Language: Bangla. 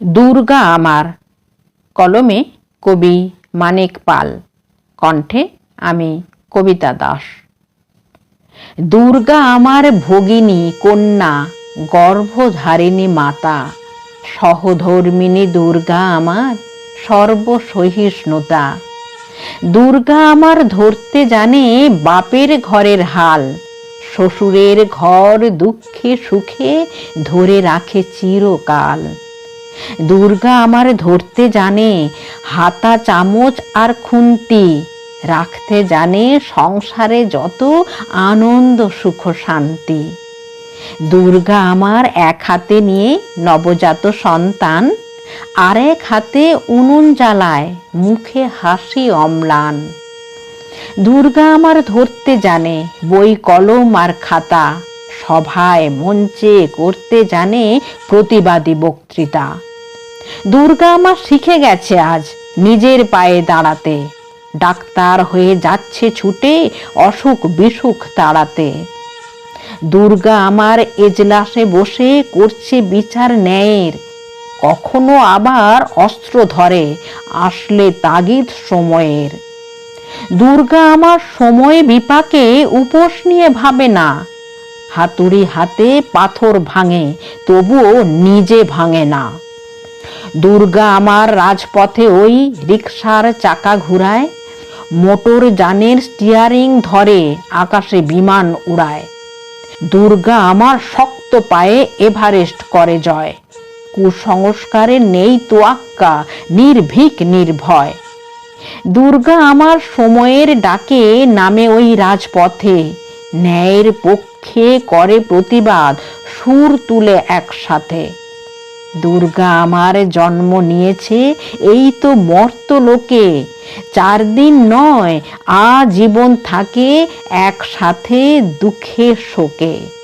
দুর্গা আমার, কলমে কবি মানিক পাল, কণ্ঠে আমি কবিতা দাস। দুর্গা আমার ভগিনী, কন্যা, গর্ভধারিণী মাতা সহধর্মিনী দুর্গা আমার সর্বসহিষ্ণুতা। দুর্গা আমার ধরতে জানে বাপের ঘরের হাল, শ্বশুরের ঘর দুঃখে সুখে ধরে রাখে চিরকাল। দুর্গা আমার ধরতে জানে, হাতা, চামচ আর খুন্তি। রাখতে জানে সংসারে যত আনন্দ, সুখ, শান্তি। দুর্গা আমার এক হাতে নিয়ে নবজাত সন্তান আর এক হাতে উনুন জ্বালায়, মুখে হাসি অম্লান। দুর্গা আমার ধরতে জানে, বই, কলম আর খাতা, সভায় মঞ্চে করতে জানে প্রতিবাদী বক্তৃতা। দুর্গা আমার শিখে গেছে আজ নিজের পায়ে দাঁড়াতে। ডাক্তার হয়ে যাচ্ছে ছুটে, অসুখ বিসুখ তাড়াতে। দুর্গা আমার এজলাসে বসে করছে বিচার ন্যায়ের। কখনো আবার অস্ত্র ধরে, আসলে তাগিদ সময়ের। দুর্গা আমার সময় বিপাকে উপোস নিয়ে ভাবে না। হাতুড়ি হাতে পাথর ভাঙে, তবুও নিজে ভাঙে না। দুর্গা আমার রাজপথে ওই রিক্সার চাকা ঘুরায়, মোটর যানের স্টিয়ারিং ধরে আকাশে বিমান উড়ায়। দুর্গা আমার শক্ত পায়ে এভারেস্ট করে জয় কুসংস্কারে নেই তোয়াক্কা নির্ভীক, নির্ভয়। দুর্গা আমার সময়ের ডাকে নামে ওই রাজপথে, ন্যায়ের পক্ষে করে প্রতিবাদ, সুর তুলে একসাথে। দুর্গা আমার জন্ম নিয়েছে, এই তো মর্ত লোকে। চার দিন নয়, আজীবন থাকে একসাথে দুঃখে শোকে।